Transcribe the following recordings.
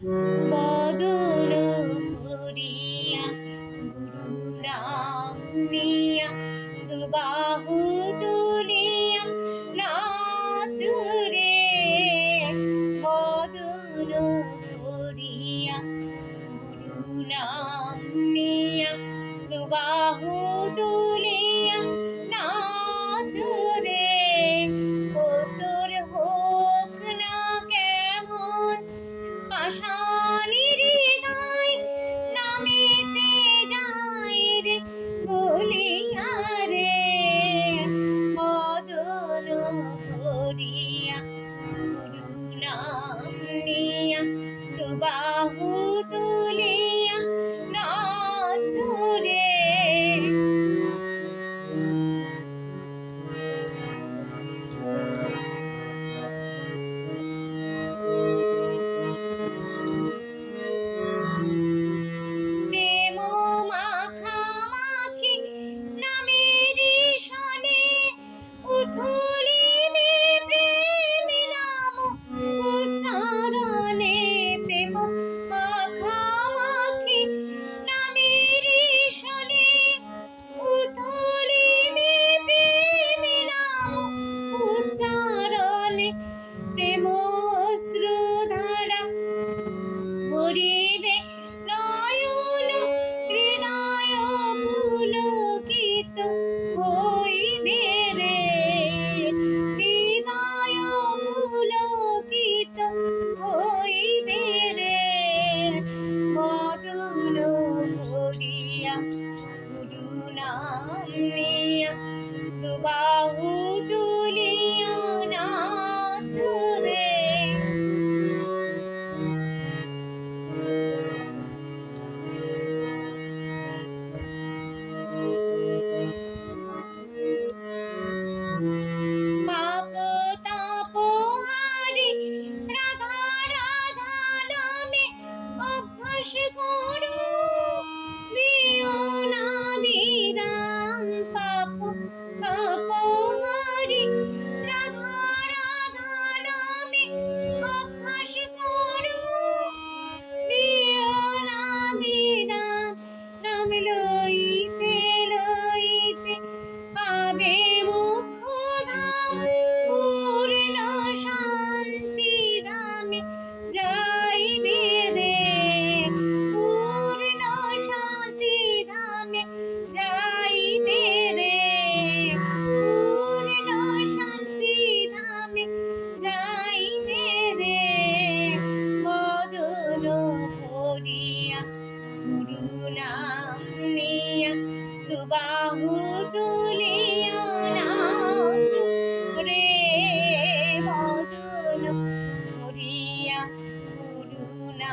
বদল করিয়া গুরুরাম নিয়া দুবাহু তুলিয়া নাচুরে বদল করিয়া গুরুরাম নিয়া দুবাহু তুলিয়া దూతులే दुबाऊ দু বাহু তুলিয়া নাচ রে মদন করিয়া করুণা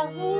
欢呼